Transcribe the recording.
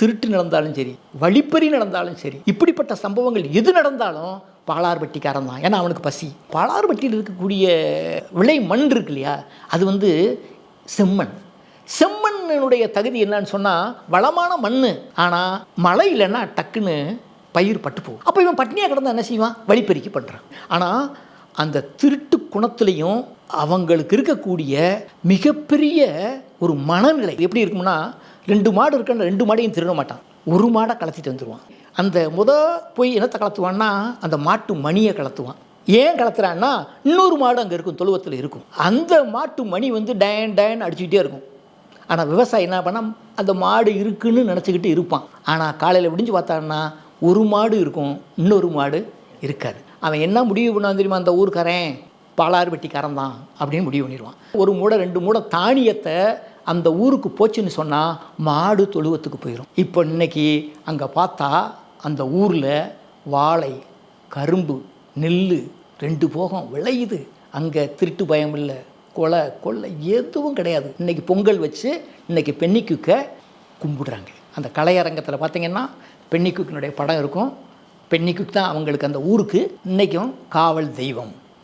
திருட்டு நடந்தாலும் சரி வழிப்பறி நடந்தாலும் சரி இப்படிப்பட்ட சம்பவங்கள் எது நடந்தாலும் பாலார்பட்டிக்காரன் தான். ஏன்னா அவனுக்கு பசி. பாலார்பட்டியில் இருக்கக்கூடிய விளை மண் இருக்கு இல்லையா? அது வந்து செம்மண். செம்மண்ணுடைய தகுதி என்னன்னு சொன்னால் வளமான மண் ஆனால் மழை இல்லைன்னா டக்குன்னு பயிர் பட்டு போகும். அப்போ இவன் பட்னியாக கிடந்தா என்ன செய்வான்? வழிப்பறிக்கு பண்ணுறான் ஆனால் அந்த திருட்டு குணத்துலேயும் அவங்களுக்கு இருக்கக்கூடிய மிகப்பெரிய ஒரு மனநிலை. எப்படி இருக்கும்னா ரெண்டு மாடு இருக்குன்னா ரெண்டு மாடையும் திருட மாட்டான். ஒரு மாடை கலத்திட்டு வந்துடுவான் அந்த முத போய் என்னத்தை கலத்துவான்னா அந்த மாட்டு மணியை கலத்துவான். ஏன் கலத்துறான்னா இன்னொரு மாடு அங்கே இருக்கும் தொழுவத்தில் இருக்கும். அந்த மாட்டு மணி வந்து டயன் டயன் அடிச்சுக்கிட்டே இருக்கும். ஆனால் விவசாயி என்ன பண்ணால் அந்த மாடு இருக்குன்னு நினச்சிக்கிட்டு இருப்பான். ஆனால் காலையில் விடிஞ்சு பார்த்தான்னா ஒரு மாடு இருக்கும் இன்னொரு மாடு இருக்காது. அவன் என்ன முடிவு பண்ணான் தெரியுமா அந்த ஊருக்காரன்? பாலாறு வெட்டிக்காரன் தான் அப்படின்னு முடிவு பண்ணிடுவான். ஒரு மூடை ரெண்டு மூடை தானியத்தை அந்த ஊருக்கு போச்சுன்னு சொன்னால் மாடு தொழுவத்துக்கு போயிடும் இப்போ இன்னைக்கு அங்கே பார்த்தா அந்த ஊரில் வாழை கரும்பு நெல் ரெண்டு போகம் விளையுது. அங்கே திருட்டு பயம் இல்லை கொலை கொள்ளை எதுவும் கிடையாது. இன்றைக்கி பொங்கல் வச்சு இன்னைக்கு பெண்ணிக்குக்க கும்பிடுறாங்க. அந்த கலையரங்கத்தில் பார்த்தீங்கன்னா பெண்ணிக்குக்கினுடைய படம் இருக்கும். பெண்ணிக்குக்கு தான் அவங்களுக்கு அந்த ஊருக்கு. இன்றைக்கும் காவல் தெய்வம்.